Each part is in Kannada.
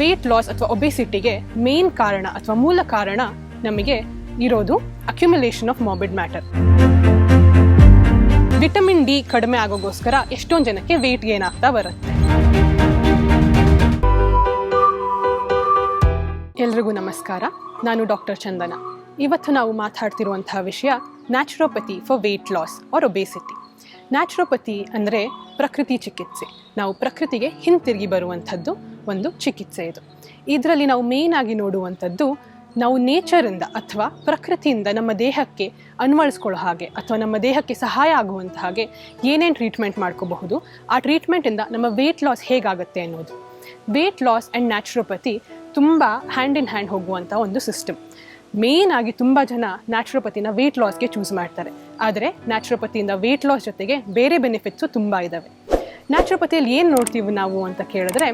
ವೇಟ್ ಲಾಸ್ ಅಥವಾ ಒಬೆಸಿಟಿಗೆ ಮೇನ್ ಕಾರಣ ಅಥವಾ ಮೂಲ ಕಾರಣ ನಮಗೆ ಇರೋದು accumulation of morbid matter vitamin D ಕಡಿಮೆ ಆಗೋಗೋಸ್ಕರ ಎಷ್ಟೊಂದು ಜನಕ್ಕೆ ವೇಟ್ ಗೇನ್ ಆಗ್ತಾ ಬರುತ್ತೆ. ಎಲ್ರಿಗೂ ನಮಸ್ಕಾರ. ನಾನು ಡಾಕ್ಟರ್ ಚಂದನ. ಇವತ್ತು ನಾವು ಮಾತಾಡ್ತಿರುವಂತಹ ವಿಷಯ naturopathy for weight loss or obesity naturopathy ಅಂದರೆ ಪ್ರಕೃತಿ ಚಿಕಿತ್ಸೆ. ನಾವು ಪ್ರಕೃತಿಗೆ ಹಿಂತಿರುಗಿ ಬರುವಂಥದ್ದು ಒಂದು ಚಿಕಿತ್ಸೆ ಇದು. ಇದರಲ್ಲಿ ನಾವು ಮೇಯ್ನ್ ಆಗಿ ನೋಡುವಂಥದ್ದು ನಾವು ನೇಚರಿಂದ ಅಥವಾ ಪ್ರಕೃತಿಯಿಂದ ನಮ್ಮ ದೇಹಕ್ಕೆ ಅನ್ವಯಿಸ್ಕೊಳ್ಳೋ ಹಾಗೆ ಅಥವಾ ನಮ್ಮ ದೇಹಕ್ಕೆ ಸಹಾಯ ಆಗುವಂಥ ಹಾಗೆ ಏನೇನು ಟ್ರೀಟ್ಮೆಂಟ್ ಮಾಡ್ಕೋಬಹುದು, ಆ ಟ್ರೀಟ್ಮೆಂಟಿಂದ ನಮ್ಮ ವೇಟ್ ಲಾಸ್ ಹೇಗಾಗುತ್ತೆ ಅನ್ನೋದು. ವೇಟ್ ಲಾಸ್ ಆ್ಯಂಡ್ ನ್ಯಾಚುರೋಪತಿ ತುಂಬ ಹ್ಯಾಂಡ್ ಇನ್ ಹ್ಯಾಂಡ್ ಹೋಗುವಂಥ ಒಂದು ಸಿಸ್ಟಮ್ ಮೇನ್ ಆಗಿ ತುಂಬ ಜನ ನ್ಯಾಚುರೋಪತಿನ ವೆಯ್ಟ್ ಲಾಸ್ಗೆ ಚೂಸ್ ಮಾಡ್ತಾರೆ. ಆದರೆ ನ್ಯಾಚುರೋಪತಿಯಿಂದ ವೆಯ್ಟ್ ಲಾಸ್ ಜೊತೆಗೆ ಬೇರೆ ಬೆನಿಫಿಟ್ಸು ತುಂಬ ಇದ್ದಾವೆ ನ್ಯಾಚುರೋಪತಿಯಲ್ಲಿ ಏನು ನೋಡ್ತೀವಿ ನಾವು ಅಂತ ಕೇಳಿದ್ರೆ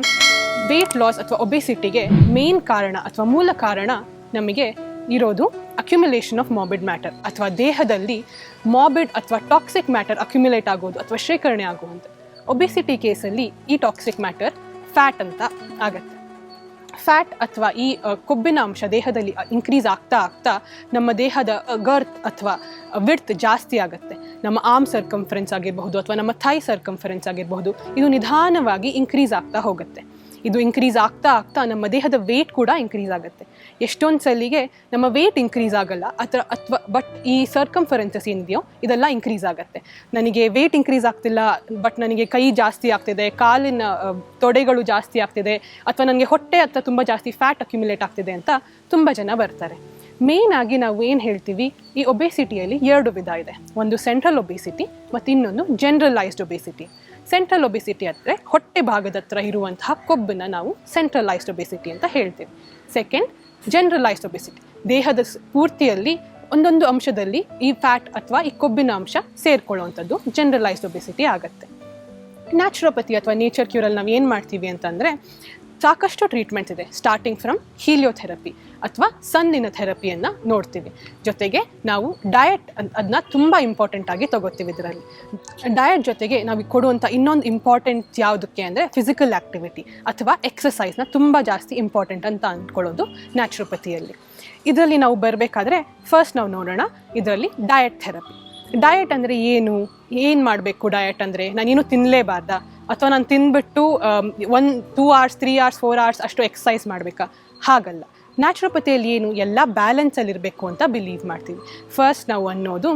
ವೇಟ್ ಲಾಸ್ ಅಥವಾ ಒಬೆಸಿಟಿಗೆ ಮೇನ್ ಕಾರಣ ಅಥವಾ ಮೂಲ ಕಾರಣ ನಮಗೆ ಇರೋದು ಅಕ್ಯುಮುಲೇಷನ್ ಆಫ್ ಮಾಬಿಡ್ ಮ್ಯಾಟರ್ ಅಥವಾ ದೇಹದಲ್ಲಿ ಮಾಬಿಡ್ ಅಥವಾ ಟಾಕ್ಸಿಕ್ ಮ್ಯಾಟರ್ ಅಕ್ಯುಮುಲೇಟ್ ಆಗೋದು ಅಥವಾ ಶೇಖರಣೆ ಆಗುವಂಥ ಒಬೆಸಿಟಿ ಕೇಸಲ್ಲಿ ಈ ಟಾಕ್ಸಿಕ್ ಮ್ಯಾಟರ್ ಫ್ಯಾಟ್ ಅಂತ ಆಗತ್ತೆ. ಫ್ಯಾಟ್ ಅಥವಾ ಈ ಕೊಬ್ಬಿನ ಅಂಶ ದೇಹದಲ್ಲಿ ಇನ್ಕ್ರೀಸ್ ಆಗ್ತಾ ಆಗ್ತಾ ನಮ್ಮ ದೇಹದ ಗರ್ತ್ ಅಥವಾ ವಿಡ್ತ್ ಜಾಸ್ತಿ ಆಗುತ್ತೆ. ನಮ್ಮ ಆರ್ಮ್ ಸರ್ಕಂಫರೆನ್ಸ್ ಆಗಿರಬಹುದು ಅಥವಾ ನಮ್ಮ ಥೈ ಸರ್ಕಂಫರೆನ್ಸ್ ಆಗಿರಬಹುದು, ಇದು ನಿಧಾನವಾಗಿ ಇನ್ಕ್ರೀಸ್ ಆಗ್ತಾ ಹೋಗುತ್ತೆ. ಇದು ಇನ್ಕ್ರೀಸ್ ಆಗ್ತಾ ಆಗ್ತಾ ನಮ್ಮ ದೇಹದ ವೇಟ್ ಕೂಡ ಇನ್ಕ್ರೀಸ್ ಆಗುತ್ತೆ. ಎಷ್ಟೊಂದು ಸಲಿಗೆ ನಮ್ಮ ವೇಟ್ ಇನ್ಕ್ರೀಸ್ ಆಗಲ್ಲ, ಅಥವಾ ಅಥವಾ ಬಟ್ ಈ ಸರ್ಕಂಫರೆನ್ಸಸ್ ಏನಿದೆಯೋ ಇದೆಲ್ಲ ಇನ್ಕ್ರೀಸ್ ಆಗುತ್ತೆ. ನನಗೆ ವೇಟ್ ಇನ್ಕ್ರೀಸ್ ಆಗ್ತಿಲ್ಲ ಬಟ್ ನನಗೆ ಕೈ ಜಾಸ್ತಿ ಆಗ್ತಿದೆ, ಕಾಲಿನ ತೊಡೆಗಳು ಜಾಸ್ತಿ ಆಗ್ತಿದೆ, ಅಥವಾ ನನಗೆ ಹೊಟ್ಟೆ ಹತ್ರ ತುಂಬ ಜಾಸ್ತಿ ಫ್ಯಾಟ್ ಅಕ್ಯುಮುಲೇಟ್ ಆಗ್ತಿದೆ ಅಂತ ತುಂಬ ಜನ ಬರ್ತಾರೆ. ಮೇನ್ ಆಗಿ ನಾವು ಏನು ಹೇಳ್ತೀವಿ, ಈ ಒಬೆಸಿಟಿಯಲ್ಲಿ ಎರಡು ವಿಧ ಇದೆ. ಒಂದು ಸೆಂಟ್ರಲ್ ಒಬೆಸಿಟಿ ಮತ್ತು ಇನ್ನೊಂದು ಜನರಲೈಸ್ಡ್ ಒಬೆಸಿಟಿ ಸೆಂಟ್ರಲ್ ಒಬೆಸಿಟಿ ಅಂದರೆ ಹೊಟ್ಟೆ ಭಾಗದ ಹತ್ರ ಇರುವಂತಹ ಕೊಬ್ಬನ್ನ ನಾವು ಸೆಂಟ್ರಲೈಸ್ಡ್ ಒಬೆಸಿಟಿ ಅಂತ ಹೇಳ್ತೀವಿ. ಸೆಕೆಂಡ್ ಜನರಲೈಸ್ಡ್ ಒಬೆಸಿಟಿ ದೇಹದ ಪೂರ್ತಿಯಲ್ಲಿ ಒಂದೊಂದು ಅಂಶದಲ್ಲಿ ಈ ಫ್ಯಾಟ್ ಅಥವಾ ಈ ಕೊಬ್ಬಿನ ಅಂಶ ಸೇರ್ಕೊಳ್ಳುವಂಥದ್ದು ಜನರಲೈಸ್ಡ್ ಒಬೆಸಿಟಿ ಆಗುತ್ತೆ. ನ್ಯಾಚುರೋಪತಿ ಅಥವಾ ನೇಚರ್ ಕ್ಯೂರಲ್ಲಿ ನಾವು ಏನು ಮಾಡ್ತೀವಿ ಅಂತಂದರೆ ಸಾಕಷ್ಟು ಟ್ರೀಟ್ಮೆಂಟ್ ಇದೆ. ಸ್ಟಾರ್ಟಿಂಗ್ ಫ್ರಮ್ ಹೀಲಿಯೋಥೆರಪಿ ಅಥವಾ ಸನ್ನಿನ ಥೆರಪಿಯನ್ನು ನೋಡ್ತೀವಿ. ಜೊತೆಗೆ ನಾವು ಡಯಟ್ ಅದನ್ನ ತುಂಬ ಇಂಪಾರ್ಟೆಂಟ್ ಆಗಿ ತಗೋತೀವಿ ಇದರಲ್ಲಿ. ಡಯಟ್ ಜೊತೆಗೆ ನಾವು ಕೊಡುವಂಥ ಇನ್ನೊಂದು ಇಂಪಾರ್ಟೆಂಟ್ ಯಾವುದಕ್ಕೆ ಅಂದರೆ ಫಿಸಿಕಲ್ ಆ್ಯಕ್ಟಿವಿಟಿ ಅಥವಾ ಎಕ್ಸಸೈಸ್ನ ತುಂಬ ಜಾಸ್ತಿ ಇಂಪಾರ್ಟೆಂಟ್ ಅಂತ ಅಂದ್ಕೊಳ್ಳೋದು ನ್ಯಾಚುರೋಪತಿಯಲ್ಲಿ ಇದರಲ್ಲಿ ನಾವು ಬರಬೇಕಾದ್ರೆ ಫಸ್ಟ್ ನಾವು ನೋಡೋಣ ಇದರಲ್ಲಿ ಡಯಟ್ ಥೆರಪಿ ಡಯಟ್ ಅಂದರೆ ಏನು? ಏನು ಮಾಡಬೇಕು ಡಯಟ್ ಅಂದರೆ? ನಾನೇನು ತಿನ್ನಲೇಬಾರ್ದ ಅಥವಾ ನಾನು ತಿಂದ್ಬಿಟ್ಟು one two hours three hours four hours ಅಷ್ಟು ಎಕ್ಸಸೈಸ್ ಮಾಡಬೇಕಾ? ಹಾಗಲ್ಲ. ನ್ಯಾಚುರೋಪತಿಯಲ್ಲಿ ಏನು? ಎಲ್ಲ ಬ್ಯಾಲೆನ್ಸಲ್ಲಿರಬೇಕು ಅಂತ ಬಿಲೀವ್ ಮಾಡ್ತೀವಿ. ಫಸ್ಟ್ ನಾವು ಅನ್ನೋದು,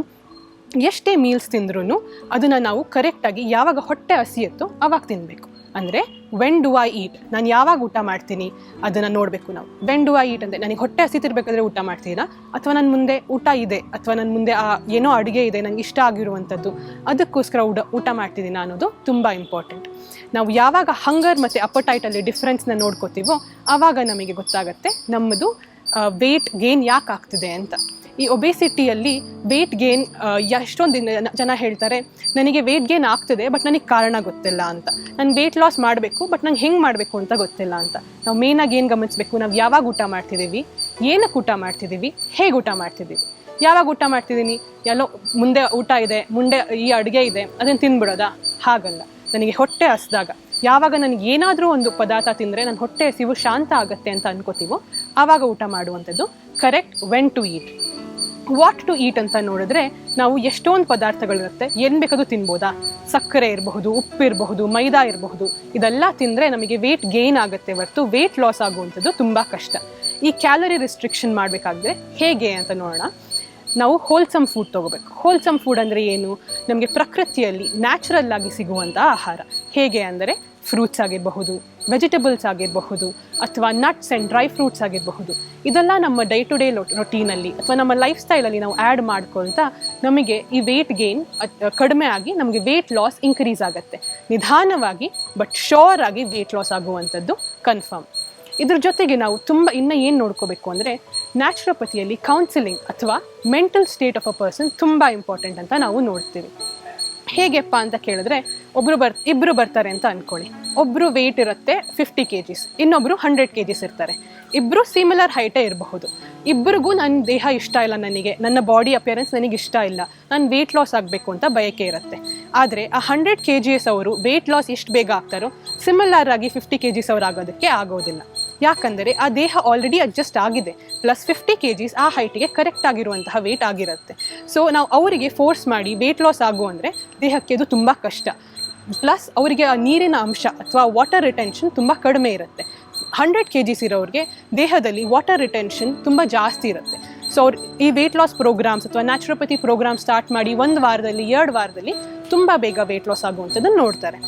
ಎಷ್ಟೇ ಮೀಲ್ಸ್ ತಿಂದ್ರೂ ಅದನ್ನು ನಾವು ಕರೆಕ್ಟಾಗಿ ಯಾವಾಗ ಹೊಟ್ಟೆ ಹಸಿಯುತ್ತೋ ಅವಾಗ ತಿನ್ನಬೇಕು ಅಂದರೆ ವೆನ್ ಡು ಐ ಈಟ್ ನಾನು ಯಾವಾಗ ಊಟ ಮಾಡ್ತೀನಿ? ಅದನ್ನು ನೋಡಬೇಕು ನಾವು. ವೆನ್ ಡು ಐ ಈಟ್ ಅಂದರೆ ನನಗೆ ಹೊಟ್ಟೆ ಹಸಿತಿರ್ಬೇಕಾದ್ರೆ ಊಟ ಮಾಡ್ತೀರಾ ಅಥವಾ ನನ್ನ ಮುಂದೆ ಊಟ ಇದೆ? ಅಥವಾ ನನ್ನ ಮುಂದೆ ಆ ಏನೋ ಅಡುಗೆ ಇದೆ ನನಗೆ ಇಷ್ಟ ಆಗಿರುವಂಥದ್ದು ಅದಕ್ಕೋಸ್ಕರ ಊಟ ಊಟ ಮಾಡ್ತಿದ್ದೀನಿ ಅನ್ನೋದು ತುಂಬ ಇಂಪಾರ್ಟೆಂಟ್ ನಾವು ಯಾವಾಗ ಹಂಗರ್ ಮತ್ತು ಅಪಟೈಟಲ್ಲಿ ಡಿಫ್ರೆನ್ಸ್ನ ನೋಡ್ಕೋತೀವೋ ಆವಾಗ ನಮಗೆ ಗೊತ್ತಾಗುತ್ತೆ ನಮ್ಮದು ವೆಯ್ಟ್ ಗೇನ್ ಯಾಕೆ ಆಗ್ತಿದೆ ಅಂತ. ಈ ಒಬೆಸಿಟಿಯಲ್ಲಿ ವೇಟ್ ಗೇನ್ ಎಷ್ಟೊಂದು ಜನ ಹೇಳ್ತಾರೆ, ನನಗೆ ವೇಟ್ ಗೇನ್ ಆಗ್ತಿದೆ ಬಟ್ ನನಗೆ ಕಾರಣ ಗೊತ್ತಿಲ್ಲ ಅಂತ. ನಾನು ವೇಟ್ ಲಾಸ್ ಮಾಡಬೇಕು ಬಟ್ ನಂಗೆ ಹೆಂಗೆ ಮಾಡಬೇಕು ಅಂತ ಗೊತ್ತಿಲ್ಲ ಅಂತ. ನಾವು ಮೇನಾಗಿ ಏನು ಗಮನಿಸಬೇಕು? ನಾವು ಯಾವಾಗ ಊಟ ಮಾಡ್ತಿದ್ದೀವಿ ಏನಕ್ಕೆ ಊಟ ಮಾಡ್ತಿದ್ದೀವಿ ಹೇಗೆ ಊಟ ಮಾಡ್ತಿದ್ದೀವಿ ಯಾವಾಗ ಊಟ ಮಾಡ್ತಿದ್ದೀನಿ ಎಲ್ಲೋ ಮುಂದೆ ಊಟ ಇದೆ, ಮುಂದೆ ಈ ಅಡುಗೆ ಇದೆ ಅದನ್ನು ತಿಂದ್ಬಿಡೋದಾ ಹಾಗಲ್ಲ. ನನಗೆ ಹೊಟ್ಟೆ ಹಸ್ದಾಗ. ಯಾವಾಗ ನನಗೆ ಏನಾದರೂ ಒಂದು ಪದಾರ್ಥ ತಿಂದರೆ ನನ್ನ ಹೊಟ್ಟೆ ಹಸಿವು ಶಾಂತ ಆಗುತ್ತೆ ಅಂತ ಅನ್ಕೋತೀವೋ, ಆವಾಗ ಊಟ ಮಾಡುವಂಥದ್ದು correct when to eat what to eat ಅಂತ ನೋಡಿದ್ರೆ ನಾವು ಎಷ್ಟೊಂದು ಪದಾರ್ಥಗಳಿರುತ್ತೆ, ಏನು ಬೇಕಾದ್ರೂ ತಿನ್ಬೋದಾ? ಸಕ್ಕರೆ ಇರಬಹುದು, ಉಪ್ಪು ಇರಬಹುದು, ಮೈದಾ ಇರಬಹುದು. ಇದೆಲ್ಲ ತಿಂದರೆ ನಮಗೆ ವೇಟ್ ಗೇನ್ ಆಗುತ್ತೆ ಹೊರತು ವೇಟ್ ಲಾಸ್ ಆಗುವಂಥದ್ದು ತುಂಬ ಕಷ್ಟ. ಈ ಕ್ಯಾಲೋರಿ ರಿಸ್ಟ್ರಿಕ್ಷನ್ ಮಾಡಬೇಕಾದ್ರೆ ಹೇಗೆ ಅಂತ ನೋಡೋಣ. ನಾವು ಹೋಲ್ಸಮ್ ಫುಡ್ ತೊಗೋಬೇಕು. ಹೋಲ್ಸಮ್ ಫುಡ್ ಅಂದರೆ ಏನು? ನಮಗೆ ಪ್ರಕೃತಿಯಲ್ಲಿ ನ್ಯಾಚುರಲ್ ಆಗಿ ಸಿಗುವಂಥ ಆಹಾರ. ಹೇಗೆ ಅಂದರೆ ಫ್ರೂಟ್ಸ್ ಆಗಿರಬಹುದು ವೆಜಿಟೇಬಲ್ಸ್ ಆಗಿರಬಹುದು, ಅಥವಾ ನಟ್ಸ್ ಆ್ಯಂಡ್ ಡ್ರೈ ಫ್ರೂಟ್ಸ್ ಆಗಿರಬಹುದು. ಇದೆಲ್ಲ ನಮ್ಮ ಡೇ ಟು ಡೇ ರೊಟೀನಲ್ಲಿ ಅಥವಾ ನಮ್ಮ ಲೈಫ್ ಸ್ಟೈಲಲ್ಲಿ ನಾವು ಆ್ಯಡ್ ಮಾಡ್ಕೊಳ್ತಾ ನಮಗೆ ಈ ವೆಯ್ಟ್ ಗೇನ್ ಕಡಿಮೆ ಆಗಿ ನಮಗೆ ವೆಯ್ಟ್ ಲಾಸ್ ಇನ್ಕ್ರೀಸ್ ಆಗುತ್ತೆ. ನಿಧಾನವಾಗಿ ಬಟ್ ಶೋರ್ ಆಗಿ ವೆಯ್ಟ್ ಲಾಸ್ ಆಗುವಂಥದ್ದು ಕನ್ಫರ್ಮ್ ಇದ್ರ ಜೊತೆಗೆ ನಾವು ತುಂಬ, ಇನ್ನು ಏನು ನೋಡ್ಕೋಬೇಕು ಅಂದರೆ ನ್ಯಾಚುರೋಪತಿಯಲ್ಲಿ ಕೌನ್ಸಿಲಿಂಗ್ ಅಥವಾ mental state of a person ತುಂಬ ಇಂಪಾರ್ಟೆಂಟ್ ಅಂತ ನಾವು ನೋಡ್ತೀವಿ. ಹೇಗೆಪ್ಪ ಅಂತ ಕೇಳಿದ್ರೆ, ಒಬ್ರು ಬರ್, ಇಬ್ರು ಬರ್ತಾರೆ ಅಂತ ಅನ್ಕೊಳ್ಳಿ. ಒಬ್ರು ವೆಯ್ಟ್ ಇರುತ್ತೆ ಫಿಫ್ಟಿ ಕೆ ಜಿಸ್ ಇನ್ನೊಬ್ರು ಹಂಡ್ರೆಡ್ ಕೆ ಜಿಸ್ ಇರ್ತಾರೆ ಇಬ್ಬರು ಸಿಮಿಲರ್ ಹೈಟೇ ಇರಬಹುದು. ಇಬ್ಬರಿಗೂ ನನ್ನ ದೇಹ ಇಷ್ಟ ಇಲ್ಲ ನನಗೆ, ನನ್ನ ಬಾಡಿ ಅಪಿಯರೆನ್ಸ್ ನನಗೆ ಇಷ್ಟ ಇಲ್ಲ, ನಾನು ವೆಯ್ಟ್ ಲಾಸ್ ಆಗಬೇಕು ಅಂತ ಬಯಕೆ ಇರುತ್ತೆ. ಆದರೆ ಆ ಹಂಡ್ರೆಡ್ ಕೆ ಜಿ ಎಸ್ ಅವರು ವೆಯ್ಟ್ ಲಾಸ್ ಎಷ್ಟು ಬೇಗ ಆಗ್ತಾರೋ ಸಿಮಿಲರ್ ಆಗಿ ಫಿಫ್ಟಿ ಕೆ ಜಿಸ್ ಅವ್ರು ಆಗೋದಕ್ಕೆ ಆಗೋದಿಲ್ಲ. ಯಾಕಂದರೆ ಆ ದೇಹ ಆಲ್ರೆಡಿ ಅಡ್ಜಸ್ಟ್ ಆಗಿದೆ. ಪ್ಲಸ್ ಫಿಫ್ಟಿ ಕೆ ಜಿಸ್ ಆ ಹೈಟಿಗೆ ಕರೆಕ್ಟ್ ಆಗಿರುವಂತಹ ವೇಟ್ ಆಗಿರುತ್ತೆ. ಸೊ ನಾವು ಅವರಿಗೆ ಫೋರ್ಸ್ ಮಾಡಿ ವೆಯ್ಟ್ ಲಾಸ್ ಆಗು ಅಂದರೆ ದೇಹಕ್ಕೆ ಅದು ತುಂಬ ಕಷ್ಟ. ಪ್ಲಸ್ ಅವರಿಗೆ ಆ ನೀರಿನ ಅಂಶ ಅಥವಾ ವಾಟರ್ ರಿಟೆನ್ಷನ್ ತುಂಬ ಕಡಿಮೆ ಇರುತ್ತೆ. ಹಂಡ್ರೆಡ್ ಕೆ ಜಿಸ್ ಇರೋರಿಗೆ ದೇಹದಲ್ಲಿ ವಾಟರ್ ರಿಟೆನ್ಷನ್ ತುಂಬ ಜಾಸ್ತಿ ಇರುತ್ತೆ. ಸೊ ಅವ್ರು ಈ ವೇಟ್ ಲಾಸ್ ಪ್ರೋಗ್ರಾಮ್ಸ್ ಅಥವಾ ನ್ಯಾಚುರೋಪತಿ ಪ್ರೋಗ್ರಾಮ್ ಸ್ಟಾರ್ಟ್ ಮಾಡಿ ಒಂದು ವಾರದಲ್ಲಿ, ಎರಡು ವಾರದಲ್ಲಿ ತುಂಬ ಬೇಗ ವೆಯ್ಟ್ ಲಾಸ್ ಆಗುವಂಥದ್ದನ್ನು ನೋಡ್ತಾರೆ.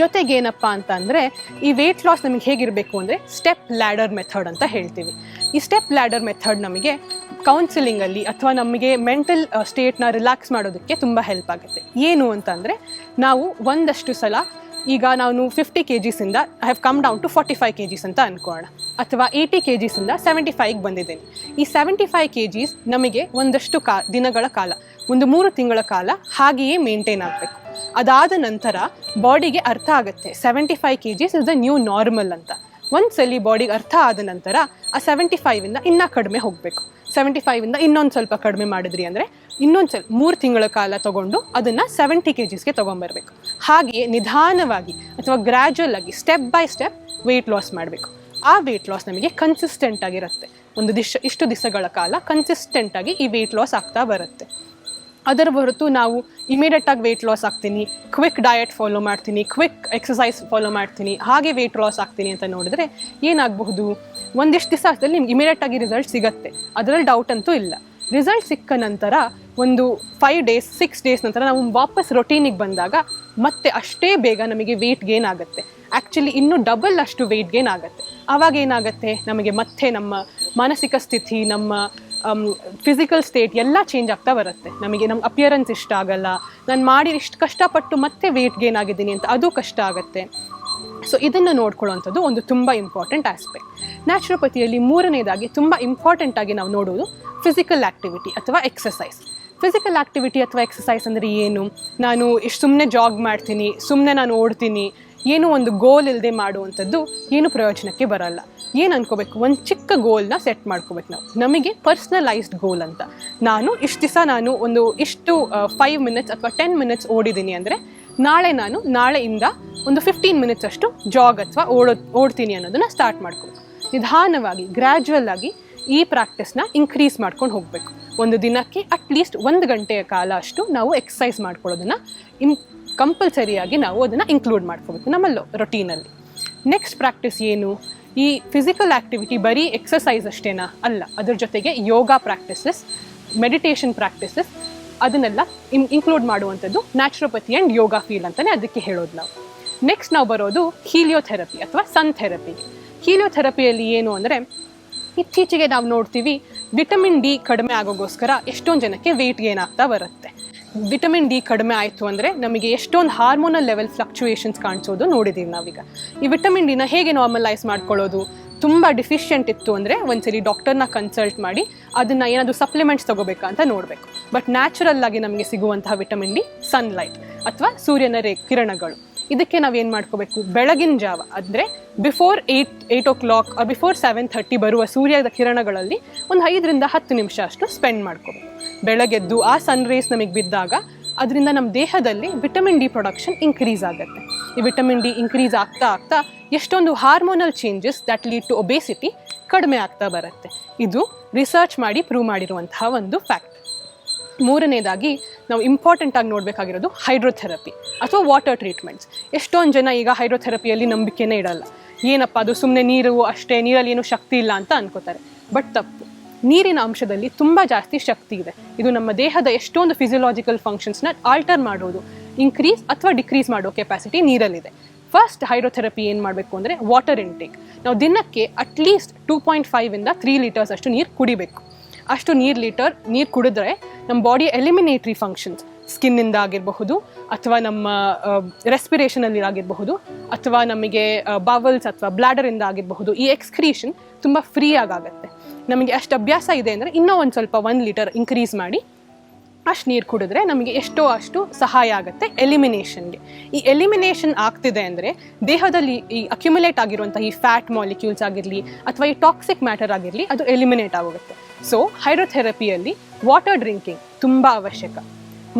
ಜೊತೆಗೆ ಏನಪ್ಪ ಅಂತ ಅಂದರೆ ಈ ವೆಯ್ಟ್ ಲಾಸ್ ನಮಗೆ ಹೇಗಿರಬೇಕು ಅಂದರೆ ಸ್ಟೆಪ್ ಲ್ಯಾಡರ್ ಮೆಥಡ್ ಅಂತ ಹೇಳ್ತೀವಿ. ಈ ಸ್ಟೆಪ್ ಲ್ಯಾಡರ್ ಮೆಥಡ್ ನಮಗೆ ಕೌನ್ಸಿಲಿಂಗಲ್ಲಿ ಅಥವಾ ನಮಗೆ ಮೆಂಟಲ್ ಸ್ಟೇಟ್ನ ರಿಲ್ಯಾಕ್ಸ್ ಮಾಡೋದಕ್ಕೆ ತುಂಬ ಹೆಲ್ಪ್ ಆಗುತ್ತೆ. ಏನು ಅಂತಂದರೆ ನಾವು ಒಂದಷ್ಟು ಸಲ ಈಗ ನಾನು fifty K ಜಿಸಿಂದ I have come down to forty five K Gs ಅಂತ ಅನ್ಕೋಣ. ಅಥವಾ ಏಯ್ಟಿ ಕೆ ಜಿಸಿಂದ ಸೆವೆಂಟಿ ಫೈವ್ಗೆ ಬಂದಿದ್ದೇನೆ. ಈ ಸೆವೆಂಟಿ ಫೈವ್ ಕೆ ಜಿಸ್ ನಮಗೆ ಒಂದಷ್ಟು ಕಾ, ದಿನಗಳ ಕಾಲ, ಒಂದು ಮೂರು ತಿಂಗಳ ಕಾಲ ಹಾಗೆಯೇ ಮೇಂಟೈನ್ ಆಗಬೇಕು. ಅದಾದ ನಂತರ ಬಾಡಿಗೆ ಅರ್ಥ ಆಗುತ್ತೆ. Seventy five K Gs is the new normal ಅಂತ ಒಂದ್ಸಲಿ ಬಾಡಿಗೆ ಅರ್ಥ ಆದ ನಂತರ ಆ ಸೆವೆಂಟಿ ಫೈವಿಂದ ಇನ್ನೂ ಕಡಿಮೆ ಹೋಗಬೇಕು. ಸೆವೆಂಟಿ ಫೈವಿಂದ ಇನ್ನೊಂದು ಸ್ವಲ್ಪ ಕಡಿಮೆ ಮಾಡಿದ್ರಿ ಅಂದರೆ ಇನ್ನೊಂದು ಸ್ವಲ್ಪ ಮೂರು ತಿಂಗಳ ಕಾಲ ತಗೊಂಡು ಅದನ್ನು ಸೆವೆಂಟಿ ಕೆ ಜಿಸ್ಗೆ ತೊಗೊಂಬರ್ಬೇಕು. ಹಾಗೆಯೇ ನಿಧಾನವಾಗಿ ಅಥವಾ ಗ್ರ್ಯಾಜುವಲ್ ಆಗಿ step by step weight loss ಮಾಡಬೇಕು. ಆ ವೆಯ್ಟ್ ಲಾಸ್ ನಮಗೆ ಕನ್ಸಿಸ್ಟೆಂಟ್ ಆಗಿರುತ್ತೆ. ಒಂದು ದಿಶ, ಇಷ್ಟು ದಿವಸಗಳ ಕಾಲ ಕನ್ಸಿಸ್ಟೆಂಟ್ ಆಗಿ ಈ ವೆಯ್ಟ್ ಲಾಸ್ ಆಗ್ತಾ ಬರುತ್ತೆ. ಅದರ ಹೊರತು ನಾವು ಇಮಿಡಿಯೇಟ್ ಆಗಿ ವೆಯ್ಟ್ ಲಾಸ್ ಆಗ್ತೀನಿ ಕ್ವಿಕ್ ಡಯಟ್ ಫಾಲೋ ಮಾಡ್ತೀನಿ ಕ್ವಿಕ್ ಎಕ್ಸಸೈಸ್ ಫಾಲೋ ಮಾಡ್ತೀನಿ, ಹಾಗೆ ವೆಯ್ಟ್ ಲಾಸ್ ಆಗ್ತೀನಿ ಅಂತ ನೋಡಿದ್ರೆ ಏನಾಗಬಹುದು? ಒಂದಿಷ್ಟು ದಿವಸದಲ್ಲಿ ನಿಮ್ಗೆ ಇಮಿಡಿಯೇಟ್ ಆಗಿ ರಿಸಲ್ಟ್ ಸಿಗುತ್ತೆ. ಅದರಲ್ಲಿ ಡೌಟ್ ಅಂತೂ ಇಲ್ಲ. ರಿಸಲ್ಟ್ ಸಿಕ್ಕ ನಂತರ ಒಂದು ಫೈವ್ ಡೇಸ್ ಸಿಕ್ಸ್ ಡೇಸ್ ನಂತರ ನಾವು ವಾಪಸ್ ರೊಟೀನಿಗೆ ಬಂದಾಗ ಮತ್ತೆ ಅಷ್ಟೇ ಬೇಗ ನಮಗೆ ವೆಯ್ಟ್ ಗೇನ್ ಆಗುತ್ತೆ. ಆ್ಯಕ್ಚುಲಿ ಇನ್ನೂ ಡಬಲ್ ಅಷ್ಟು ವೆಯ್ಟ್ ಗೇನ್ ಆಗುತ್ತೆ. ಆವಾಗ ಏನಾಗುತ್ತೆ? ನಮಗೆ ಮತ್ತೆ ನಮ್ಮ ಮಾನಸಿಕ ಸ್ಥಿತಿ, ನಮ್ಮ ಫಿಸಿಕಲ್ ಸ್ಟೇಟ್ ಎಲ್ಲ ಚೇಂಜ್ ಆಗ್ತಾ ಬರುತ್ತೆ. ನಮಗೆ ನಮ್ಮ ಅಪಿಯರೆನ್ಸ್ ಇಷ್ಟ ಆಗಲ್ಲ. ನಾನು ಮಾಡಿ ಇಷ್ಟು ಕಷ್ಟಪಟ್ಟು ಮತ್ತೆ ವೆಯ್ಟ್ ಗೇನ್ ಆಗಿದ್ದೀನಿ ಅಂತ ಅದು ಕಷ್ಟ ಆಗುತ್ತೆ. ಸೊ ಇದನ್ನು ನೋಡ್ಕೊಳ್ಳೋವಂಥದ್ದು ಒಂದು ತುಂಬ ಇಂಪಾರ್ಟೆಂಟ್ ಆಸ್ಪೆಕ್ಟ್ ನ್ಯಾಚುರೋಪತಿಯಲ್ಲಿ ಮೂರನೇದಾಗಿ ತುಂಬ ಇಂಪಾರ್ಟೆಂಟ್ ಆಗಿ ನಾವು ನೋಡೋದು ಫಿಸಿಕಲ್ ಆ್ಯಕ್ಟಿವಿಟಿ ಅಥವಾ ಎಕ್ಸಸೈಸ್ ಫಿಸಿಕಲ್ ಆ್ಯಕ್ಟಿವಿಟಿ ಅಥವಾ ಎಕ್ಸಸೈಸ್ ಅಂದರೆ ಏನು? ನಾನು ಇಷ್ಟು ಸುಮ್ಮನೆ ಜಾಗ್ ಮಾಡ್ತೀನಿ ಸುಮ್ಮನೆ ನಾನು ಓಡ್ತೀನಿ ಏನೋ ಒಂದು ಗೋಲ್ ಇಲ್ಲದೆ ಮಾಡುವಂಥದ್ದು ಏನು ಪ್ರಯೋಜನಕ್ಕೆ ಬರಲ್ಲ. ಏನು ಅನ್ಕೋಬೇಕು? ಒಂದು ಚಿಕ್ಕ ಗೋಲ್ನ ಸೆಟ್ ಮಾಡ್ಕೋಬೇಕು ನಾವು. ನಮಗೆ ಪರ್ಸ್ನಲೈಸ್ಡ್ ಗೋಲ್ ಅಂತ. ನಾನು ಇಷ್ಟು ದಿವಸ ನಾನು ಒಂದು ಇಷ್ಟು ಫೈವ್ ಮಿನಿಟ್ಸ್ ಅಥವಾ ಟೆನ್ ಮಿನಿಟ್ಸ್ ಓಡಿದ್ದೀನಿ ಅಂದರೆ ನಾಳೆ ನಾನು ನಾಳೆಯಿಂದ ಒಂದು ಫಿಫ್ಟೀನ್ ಮಿನಿಟ್ಸ್ ಅಷ್ಟು ಜಾಗ್ ಅಥವಾ ಓಡೋ, ಓಡ್ತೀನಿ ಅನ್ನೋದನ್ನು ಸ್ಟಾರ್ಟ್ ಮಾಡ್ಕೋಬೇಕು. ನಿಧಾನವಾಗಿ ಗ್ರ್ಯಾಜುವಲ್ ಆಗಿ ಈ ಪ್ರಾಕ್ಟೀಸ್ನ ಇನ್ಕ್ರೀಸ್ ಮಾಡ್ಕೊಂಡು ಹೋಗಬೇಕು. ಒಂದು ದಿನಕ್ಕೆ ಅಟ್ಲೀಸ್ಟ್ ಒಂದು ಗಂಟೆಯ ಕಾಲ ಅಷ್ಟು ನಾವು ಎಕ್ಸಸೈಸ್ ಮಾಡ್ಕೊಳ್ಳೋದನ್ನು ಇಮ್ ಕಂಪಲ್ಸರಿಯಾಗಿ ನಾವು ಅದನ್ನು ಇನ್ಕ್ಲೂಡ್ ಮಾಡ್ಕೋಬೇಕು ನಮ್ಮ ರೊಟೀನಲ್ಲಿ ನೆಕ್ಸ್ಟ್ ಪ್ರಾಕ್ಟೀಸ್ ಏನು? ಈ ಫಿಸಿಕಲ್ ಆ್ಯಕ್ಟಿವಿಟಿ ಬರೀ ಎಕ್ಸಸೈಸ್ ಅಷ್ಟೇನಾ? ಅಲ್ಲ, ಅದ್ರ ಜೊತೆಗೆ ಯೋಗ ಪ್ರಾಕ್ಟೀಸಸ್ ಮೆಡಿಟೇಷನ್ ಪ್ರಾಕ್ಟೀಸಸ್ ಅದನ್ನೆಲ್ಲ ಇನ್ ಇನ್ಕ್ಲೂಡ್ ಮಾಡುವಂಥದ್ದು ನ್ಯಾಚುರೋಪತಿ ಆ್ಯಂಡ್ ಯೋಗ ಫೀಲ್ ಅಂತಲೇ ಅದಕ್ಕೆ ಹೇಳೋದು ನಾವು. ನೆಕ್ಸ್ಟ್ ನಾವು ಬರೋದು ಹೀಲಿಯೋಥೆರಪಿ ಅಥವಾ ಸನ್ ಥೆರಪಿ ಹೀಲಿಯೋಥೆರಪಿಯಲ್ಲಿ ಏನು ಅಂದರೆ ಇತ್ತೀಚೆಗೆ ನಾವು ನೋಡ್ತೀವಿ ವಿಟಮಿನ್ ಡಿ ಕಡಿಮೆ ಆಗೋಗೋಸ್ಕರ ಎಷ್ಟೊಂದು ಜನಕ್ಕೆ ವೆಯ್ಟ್ ಗೇನ್ ಆಗ್ತಾ ಬರುತ್ತೆ. ವಿಟಮಿನ್ ಡಿ ಕಡಿಮೆ ಆಯಿತು ಅಂದರೆ ನಮಗೆ ಎಷ್ಟೊಂದು ಹಾರ್ಮೋನಲ್ ಲೆವೆಲ್ ಫ್ಲಕ್ಚುಯೇಷನ್ಸ್ ಕಾಣಿಸೋದು ನೋಡಿದ್ದೀವಿ ನಾವೀಗ. ಈ ವಿಟಮಿನ್ ಡಿನ ಹೇಗೆ ನಾರ್ಮಲೈಸ್ ಮಾಡ್ಕೊಳ್ಳೋದು? ತುಂಬ ಡಿಫಿಷಿಯೆಂಟ್ ಇತ್ತು ಅಂದರೆ ಒಂದ್ಸರಿ ಡಾಕ್ಟರ್ನ ಕನ್ಸಲ್ಟ್ ಮಾಡಿ ಅದನ್ನು ಏನಾದರೂ ಸಪ್ಲಿಮೆಂಟ್ಸ್ ತೊಗೋಬೇಕಾ ಅಂತ ನೋಡಬೇಕು. ಬಟ್ ನ್ಯಾಚುರಲ್ ಆಗಿ ನಮಗೆ ಸಿಗುವಂತಹ ವಿಟಮಿನ್ ಡಿ ಸನ್ಲೈಟ್ ಅಥವಾ ಸೂರ್ಯನ ರೇ ಕಿರಣಗಳು. ಇದಕ್ಕೆ ನಾವೇನು ಮಾಡ್ಕೋಬೇಕು? ಬೆಳಗಿನ ಜಾವ, ಅಂದರೆ before eight eight o'clock before seven thirty ಬರುವ ಸೂರ್ಯದ ಕಿರಣಗಳಲ್ಲಿ ಒಂದು ಐದರಿಂದ ಹತ್ತು ನಿಮಿಷ ಅಷ್ಟು ಸ್ಪೆಂಡ್ ಮಾಡ್ಕೋಬೇಕು. ಬೆಳಗ್ಗೆದ್ದು ಆ ಸನ್ ರೇಸ್ ನಮಗೆ ಬಿದ್ದಾಗ ಅದರಿಂದ ನಮ್ಮ ದೇಹದಲ್ಲಿ ವಿಟಮಿನ್ ಡಿ ಪ್ರೊಡಕ್ಷನ್ ಇನ್ಕ್ರೀಸ್ ಆಗುತ್ತೆ. ಈ ವಿಟಮಿನ್ ಡಿ ಇನ್ಕ್ರೀಸ್ ಆಗ್ತಾ ಆಗ್ತಾ ಎಷ್ಟೊಂದು hormonal changes that lead to obesity ಕಡಿಮೆ ಆಗ್ತಾ ಬರುತ್ತೆ. ಇದು ರಿಸರ್ಚ್ ಮಾಡಿ ಪ್ರೂವ್ ಮಾಡಿರುವಂತಹ ಒಂದು ಫ್ಯಾಕ್ಟ್ ಮೂರನೇದಾಗಿ ನಾವು ಇಂಪಾರ್ಟೆಂಟ್ ಆಗಿ ನೋಡಬೇಕಾಗಿರೋದು ಹೈಡ್ರೋಥೆರಪಿ ಅಥವಾ ವಾಟರ್ ಟ್ರೀಟ್ಮೆಂಟ್ಸ್ ಎಷ್ಟೊಂದು ಜನ ಈಗ ಹೈಡ್ರೋಥೆರಪಿಯಲ್ಲಿ ನಂಬಿಕೆನೇ ಇಡಲ್ಲ. ಏನಪ್ಪ ಅದು ಸುಮ್ಮನೆ ನೀರು ಅಷ್ಟೇ, ನೀರಲ್ಲಿ ಏನೂ ಶಕ್ತಿ ಇಲ್ಲ ಅಂತ ಅನ್ಕೋತಾರೆ. ಬಟ್ ತಪ್ಪು. ನೀರಿನ ಅಂಶದಲ್ಲಿ ತುಂಬ ಜಾಸ್ತಿ ಶಕ್ತಿ ಇದೆ. ಇದು ನಮ್ಮ ದೇಹದ ಎಷ್ಟೊಂದು ಫಿಸಿಯಲಾಜಿಕಲ್ ಫಂಕ್ಷನ್ಸ್ನ ಆಲ್ಟರ್ ಮಾಡೋದು. ಇನ್ಕ್ರೀಸ್ ಅಥವಾ ಡಿಕ್ರೀಸ್ ಮಾಡೋ ಕೆಪಾಸಿಟಿ ನೀರಲ್ಲಿದೆ. ಫಸ್ಟ್ ಹೈಡ್ರೋಥೆರಪಿ ಏನು ಮಾಡಬೇಕು ಅಂದರೆ ವಾಟರ್ ಇಂಟೇಕ್ ನಾವು ದಿನಕ್ಕೆ ಅಟ್ಲೀಸ್ಟ್ ಟೂ ಪಾಯಿಂಟ್ ಫೈವಿಂದ ತ್ರೀ ಲೀಟರ್ಸ್ ಅಷ್ಟು ನೀರು ಕುಡಿಬೇಕು. ಅಷ್ಟು ನೀರು ಲೀಟರ್ ನೀರು ಕುಡಿದ್ರೆ ನಮ್ಮ ಬಾಡಿಯ ಎಲಿಮಿನೇಟ್ರಿ ಫಂಕ್ಷನ್ಸ್ ಸ್ಕಿನ್ನಿಂದ ಆಗಿರಬಹುದು ಅಥವಾ ನಮ್ಮ ರೆಸ್ಪಿರೇಷನಲ್ಲಿ ಆಗಿರಬಹುದು ಅಥವಾ ನಮಗೆ ಬಾವಲ್ಸ್ ಅಥವಾ ಬ್ಲ್ಯಾಡರಿಂದ ಆಗಿರಬಹುದು ಈ ಎಕ್ಸ್ಕ್ರೀಷನ್ ತುಂಬ ಫ್ರೀ ಆಗುತ್ತೆ. ನಮಗೆ ಅಷ್ಟು ಅಭ್ಯಾಸ ಇದೆ ಅಂದರೆ ಇನ್ನೂ ಒಂದು ಸ್ವಲ್ಪ ಒಂದು ಲೀಟರ್ ಇನ್ಕ್ರೀಸ್ ಮಾಡಿ ಅಷ್ಟು ನೀರು ಕುಡಿದ್ರೆ ನಮಗೆ ಎಷ್ಟೋ ಅಷ್ಟು ಸಹಾಯ ಆಗುತ್ತೆ ಎಲಿಮಿನೇಷನ್ಗೆ ಈ ಎಲಿಮಿನೇಷನ್ ಆಗ್ತಿದೆ ಅಂದರೆ ದೇಹದಲ್ಲಿ ಈ ಅಕ್ಯುಮುಲೇಟ್ ಆಗಿರುವಂಥ ಈ ಫ್ಯಾಟ್ ಮಾಲಿಕ್ಯೂಲ್ಸ್ ಆಗಿರಲಿ ಅಥವಾ ಈ ಟಾಕ್ಸಿಕ್ ಮ್ಯಾಟರ್ ಆಗಿರಲಿ ಅದು ಎಲಿಮಿನೇಟ್ ಆಗುತ್ತೆ ಸೊ ಹೈಡ್ರೋಥೆರಪಿಯಲ್ಲಿ ವಾಟರ್ ಡ್ರಿಂಕಿಂಗ್ ತುಂಬ ಅವಶ್ಯಕ.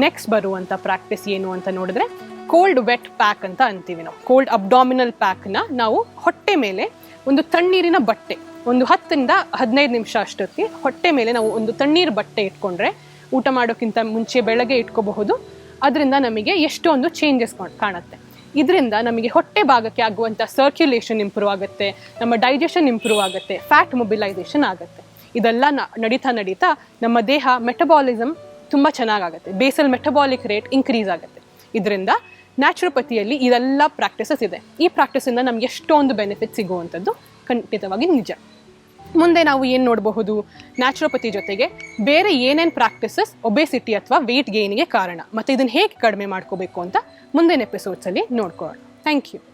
ನೆಕ್ಸ್ಟ್ ಬರುವಂಥ ಪ್ರಾಕ್ಟೀಸ್ ಏನು ಅಂತ ನೋಡಿದ್ರೆ ಕೋಲ್ಡ್ ವೆಟ್ ಪ್ಯಾಕ್ ಅಂತ ಅಂತೀವಿ ನಾವು. ಕೋಲ್ಡ್ ಅಬ್ಡಾಮಿನಲ್ ಪ್ಯಾಕ್ನ ನಾವು ಹೊಟ್ಟೆ ಮೇಲೆ ಒಂದು ತಣ್ಣೀರಿನ ಬಟ್ಟೆ, ಒಂದು ಹತ್ತರಿಂದ ಹದಿನೈದು ನಿಮಿಷ ಅಷ್ಟೊತ್ತಿಗೆ ಹೊಟ್ಟೆ ಮೇಲೆ ನಾವು ಒಂದು ತಣ್ಣೀರು ಬಟ್ಟೆ ಇಟ್ಕೊಂಡ್ರೆ ಊಟ ಮಾಡೋಕ್ಕಿಂತ ಮುಂಚೆ ಬೆಳಗ್ಗೆ ಇಟ್ಕೋಬಹುದು. ಅದರಿಂದ ನಮಗೆ ಎಷ್ಟೊಂದು ಚೇಂಜಸ್ ಕಾಣುತ್ತೆ. ಇದರಿಂದ ನಮಗೆ ಹೊಟ್ಟೆ ಭಾಗಕ್ಕೆ ಆಗುವಂಥ ಸರ್ಕ್ಯುಲೇಷನ್ ಇಂಪ್ರೂವ್ ಆಗುತ್ತೆ, ನಮ್ಮ ಡೈಜೆಷನ್ ಇಂಪ್ರೂವ್ ಆಗುತ್ತೆ ಫ್ಯಾಟ್ ಮೊಬಿಲೈಸೇಷನ್ ಆಗುತ್ತೆ. ಇದೆಲ್ಲ ನ- ನಡೀತಾ ನಡೀತಾ ನಮ್ಮ ದೇಹ ಮೆಟಬಾಲಿಸಮ್ ತುಂಬ ಚೆನ್ನಾಗಾಗುತ್ತೆ. ಬೇಸಲ್ ಮೆಟಬಾಲಿಕ್ ರೇಟ್ ಇನ್ಕ್ರೀಸ್ ಆಗುತ್ತೆ. ಇದರಿಂದ ನ್ಯಾಚುರೋಪತಿಯಲ್ಲಿ ಇದೆಲ್ಲ ಪ್ರಾಕ್ಟೀಸಸ್ ಇದೆ. ಈ ಪ್ರಾಕ್ಟೀಸಿಂದ ನಮ್ಗೆ ಎಷ್ಟೊಂದು ಬೆನಿಫಿಟ್ ಸಿಗುವಂಥದ್ದು ಖಂಡಿತವಾಗಿ ನಿಜ. ಮುಂದೆ ನಾವು ಏನು ನೋಡಬಹುದು? ನ್ಯಾಚುರೋಪತಿ ಜೊತೆಗೆ ಬೇರೆ ಏನೇನು ಪ್ರಾಕ್ಟೀಸಸ್ ಒಬೆಸಿಟಿ ಅಥವಾ ವೆಯ್ಟ್ ಗೇನಿಗೆ ಕಾರಣ? ಮತ್ತು ಇದನ್ನು ಹೇಗೆ ಕಡಿಮೆ ಮಾಡ್ಕೋಬೇಕು ಅಂತ ಮುಂದಿನ ಎಪಿಸೋಡ್ಸಲ್ಲಿ ನೋಡ್ಕೊಳ್ಳೋಣ. Thank you